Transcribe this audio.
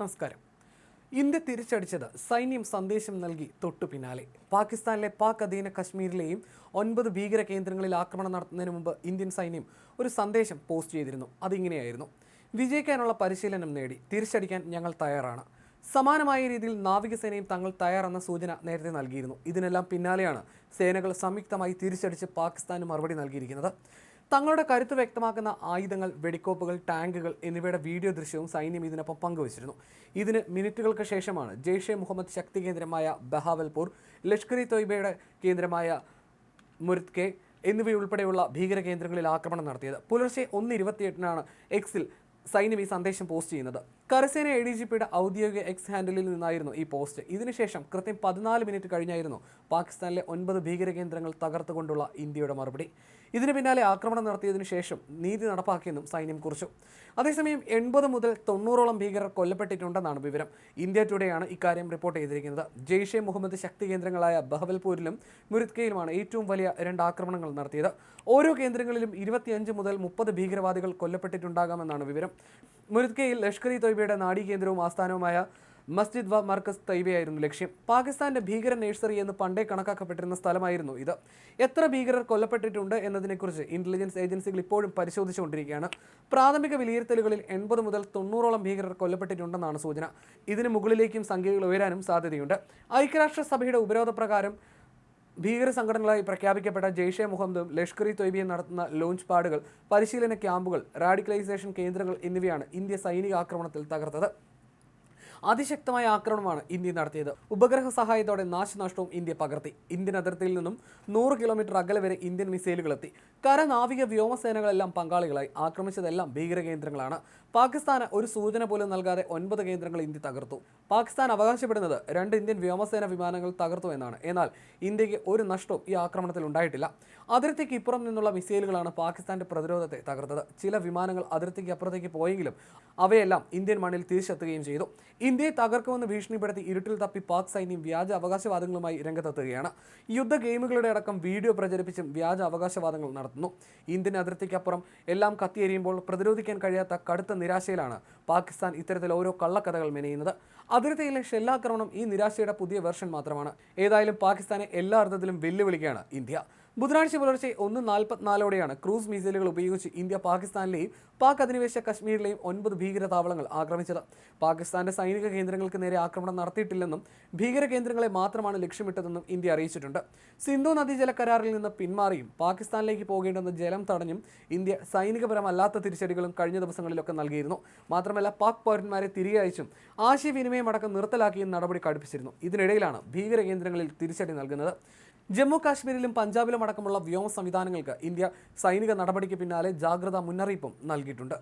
നമസ്കാരം. ഇന്ത്യ തിരിച്ചടിച്ചത് സൈന്യം സന്ദേശം നൽകി തൊട്ടു പിന്നാലെ. പാകിസ്ഥാനിലെ പാക് അധീന കശ്മീരിലെയും ഒൻപത് ഭീകര കേന്ദ്രങ്ങളിൽ ആക്രമണം നടത്തുന്നതിന് മുമ്പ് ഇന്ത്യൻ സൈന്യം ഒരു സന്ദേശം പോസ്റ്റ് ചെയ്തിരുന്നു. അതിങ്ങനെയായിരുന്നു. വിജയിക്കാനുള്ള പരിശീലനം നേടി തിരിച്ചടിക്കാൻ ഞങ്ങൾ തയ്യാറാണ്. സമാനമായ രീതിയിൽ നാവികസേനയും തങ്ങൾ തയ്യാറെന്ന സൂചന നേരത്തെ നൽകിയിരുന്നു. ഇതിനെല്ലാം പിന്നാലെയാണ് സേനകൾ സംയുക്തമായി തിരിച്ചടിച്ച് പാകിസ്ഥാന് മറുപടി നൽകിയിരിക്കുന്നത്. തങ്ങളുടെ കരുത്ത് വ്യക്തമാക്കുന്ന ആയുധങ്ങൾ വെടിക്കോപ്പുകൾ ടാങ്കുകൾ എന്നിവയുടെ വീഡിയോ ദൃശ്യവും സൈന്യം ഇതിനൊപ്പം പങ്കുവച്ചിരുന്നു. ഇതിന് മിനിറ്റുകൾക്ക് ശേഷമാണ് ജെയ്ഷെ മുഹമ്മദ് ശക്തി കേന്ദ്രമായ ബഹാവൽപൂർ ലഷ്കർ ഇ തൊയ്ബയുടെ കേന്ദ്രമായ മുരുത്കെ എന്നിവയുൾപ്പെടെയുള്ള ഭീകര കേന്ദ്രങ്ങളിൽ ആക്രമണം നടത്തിയത്. പുലർച്ചെ ഒന്ന് ഇരുപത്തിയെട്ടിനാണ് എക്സിൽ സൈന്യം ഈ സന്ദേശം പോസ്റ്റ് ചെയ്യുന്നത്. കരസേന എ ഡി ജി പിയുടെ ഔദ്യോഗിക എക്സ് ഹാൻഡിലിൽ നിന്നായിരുന്നു ഈ പോസ്റ്റ് ഇതിനുശേഷം കൃത്യം പതിനാല് മിനിറ്റ് കഴിഞ്ഞായിരുന്നു പാകിസ്ഥാനിലെ ഒൻപത് ഭീകര കേന്ദ്രങ്ങൾ തകർത്തുകൊണ്ടുള്ള ഇന്ത്യയുടെ മറുപടി. ഇതിന് പിന്നാലെ ആക്രമണം നടത്തിയതിനു ശേഷം നീതി നടപ്പാക്കിയെന്നും സൈന്യം കുറിച്ചു. അതേസമയം എൺപത് മുതൽ തൊണ്ണൂറോളം ഭീകരർ കൊല്ലപ്പെട്ടിട്ടുണ്ടെന്നാണ് വിവരം. ഇന്ത്യ ടുഡേയാണ് ഇക്കാര്യം റിപ്പോർട്ട് ചെയ്തിരിക്കുന്നത്. ജെയ്ഷെ മുഹമ്മദ് ശക്തി കേന്ദ്രങ്ങളായ ബഹവൽപൂരിലും മുരിത്കയിലുമാണ് ഏറ്റവും വലിയ രണ്ട് ആക്രമണങ്ങൾ നടത്തിയത്. ഓരോ കേന്ദ്രങ്ങളിലും ഇരുപത്തിയഞ്ച് മുതൽ മുപ്പത് ഭീകരവാദികൾ കൊല്ലപ്പെട്ടിട്ടുണ്ടാകാമെന്നാണ് വിവരം. മുരിത്കയിൽ ലഷ്കർ ഇ തൊയ്ബയുടെ നാഡീകേന്ദ്രവും ആസ്ഥാനവുമായ മസ്ജിദ് വ മർക്കസ് തൈബയായിരുന്നു ലക്ഷ്യം. പാകിസ്ഥാന്റെ ഭീകര നേഴ്സറി എന്ന് പണ്ടേ കണക്കാക്കപ്പെട്ടിരുന്ന സ്ഥലമായിരുന്നു ഇത്. എത്ര ഭീകരർ കൊല്ലപ്പെട്ടിട്ടുണ്ട് എന്നതിനെക്കുറിച്ച് ഇന്റലിജൻസ് ഏജൻസികൾ ഇപ്പോഴും പരിശോധിച്ചുകൊണ്ടിരിക്കുകയാണ്. പ്രാഥമിക വിലയിരുത്തലുകളിൽ എൺപത് മുതൽ തൊണ്ണൂറോളം ഭീകരർ കൊല്ലപ്പെട്ടിട്ടുണ്ടെന്നാണ് സൂചന. ഇതിന് മുകളിലേക്കും സംഖ്യകൾ ഉയരാനും സാധ്യതയുണ്ട്. ഐക്യരാഷ്ട്രസഭയുടെ ഉപരോധപ്രകാരം ഭീകര സംഘടനകളായി പ്രഖ്യാപിക്കപ്പെട്ട ജെയ്ഷെ മുഹമ്മദും ലഷ്കർ ഇ തൊയ്ബിയും നടത്തുന്ന ലോഞ്ച് പാഡുകൾ പരിശീലന ക്യാമ്പുകൾ റാഡിക്കലൈസേഷൻ കേന്ദ്രങ്ങൾ എന്നിവയാണ് ഇന്ത്യ സൈനിക ആക്രമണത്തിൽ തകർത്തത്. അതിശക്തമായ ആക്രമണമാണ് ഇന്ത്യ നടത്തിയത്. ഉപഗ്രഹ സഹായത്തോടെ നാശനഷ്ടവും ഇന്ത്യ പകർത്തി. ഇന്ത്യൻ അതിർത്തിയിൽ നിന്നും നൂറ് കിലോമീറ്റർ അകലെ വരെ ഇന്ത്യൻ മിസൈലുകൾ എത്തി. കര നാവിക വ്യോമസേനകളെല്ലാം പങ്കാളികളായി. ആക്രമിച്ചതെല്ലാം ഭീകര കേന്ദ്രങ്ങളാണ് പാകിസ്ഥാന് ഒരു സൂചന പോലും നൽകാതെ ഒൻപത് കേന്ദ്രങ്ങൾ ഇന്ത്യ തകർത്തു. പാകിസ്ഥാൻ അവകാശപ്പെടുന്നത് രണ്ട് ഇന്ത്യൻ വ്യോമസേന വിമാനങ്ങൾ തകർത്തു എന്നാണ്. എന്നാൽ ഇന്ത്യയ്ക്ക് ഒരു നഷ്ടവും ഈ ആക്രമണത്തിൽ ഉണ്ടായിട്ടില്ല. അതിർത്തിക്ക് ഇപ്പുറം നിന്നുള്ള മിസൈലുകളാണ് പാകിസ്ഥാന്റെ പ്രതിരോധത്തെ തകർത്തത്. ചില വിമാനങ്ങൾ അതിർത്തിക്ക് അപ്പുറത്തേക്ക് പോയെങ്കിലും അവയെല്ലാം ഇന്ത്യൻ മണ്ണിൽ തിരിച്ചെത്തുകയും ചെയ്തു. ഇന്ത്യയെ തകർക്കുമെന്ന് ഭീഷണിപ്പെടുത്തി ഇരുട്ടിൽ തപ്പി പാക് സൈന്യം വ്യാജ അവകാശവാദങ്ങളുമായി രംഗത്തെത്തുകയാണ്. യുദ്ധ ഗെയിമുകളുടെ അടക്കം വീഡിയോ പ്രചരിപ്പിച്ചും വ്യാജ അവകാശവാദങ്ങൾ നടത്തുന്നു. ഇന്ത്യൻ അതിർത്തിക്കപ്പുറം എല്ലാം കത്തിയെരിയുമ്പോൾ പ്രതിരോധിക്കാൻ കഴിയാത്ത കടുത്ത നിരാശയിലാണ് പാകിസ്ഥാൻ ഇത്തരത്തിൽ ഓരോ കള്ളക്കഥകൾ മെനയുന്നത്. അതിർത്തിയിലെ ഷെല്ലാക്രമണം ഈ നിരാശയുടെ പുതിയ വെർഷൻ മാത്രമാണ്. ഏതായാലും പാകിസ്ഥാനെ എല്ലാ അർത്ഥത്തിലും വെല്ലുവിളിക്കുകയാണ് ഇന്ത്യ. ബുധനാഴ്ച പുലർച്ചെ ഒന്ന് നാൽപ്പത്തിനാലോടെയാണ് ക്രൂസ് മിസൈലുകൾ ഉപയോഗിച്ച് ഇന്ത്യ പാകിസ്ഥാനിലെയും പാക് അധിനിവേശ കശ്മീരിലെയും ഒൻപത് ഭീകരതാവളങ്ങൾ ആക്രമിച്ചത്. പാകിസ്ഥാന്റെ സൈനിക കേന്ദ്രങ്ങൾക്ക് നേരെ ആക്രമണം നടത്തിയിട്ടില്ലെന്നും ഭീകര കേന്ദ്രങ്ങളെ മാത്രമാണ് ലക്ഷ്യമിട്ടതെന്നും ഇന്ത്യ അറിയിച്ചിട്ടുണ്ട്. സിന്ധു നദീജല കരാറിൽ നിന്ന് പിന്മാറിയും പാകിസ്ഥാനിലേക്ക് പോകേണ്ടെന്ന് ജലം തടഞ്ഞും ഇന്ത്യ സൈനികപരമല്ലാത്ത തിരിച്ചടികളും കഴിഞ്ഞ ദിവസങ്ങളിലൊക്കെ നൽകിയിരുന്നു. മാത്രമല്ല പാക് പൗരന്മാരെ തിരികെ അയച്ചും ആശയവിനിമയം അടക്കം നിർത്തലാക്കിയും നടപടി കടുപ്പിച്ചിരുന്നു. ഇതിനിടയിലാണ് ഭീകര കേന്ദ്രങ്ങളിൽ തിരിച്ചടി നൽകുന്നത്. ജമ്മു കാശ്മീരിലും പഞ്ചാബിലും അടക്കമുള്ള വ്യോമ സംവിധാനങ്ങൾക്ക് ഇന്ത്യ സൈനിക നടപടിക്ക് പിന്നാലെ ജാഗ്രതാ മുന്നറിയിപ്പും നൽകിയിട്ടുണ്ട്.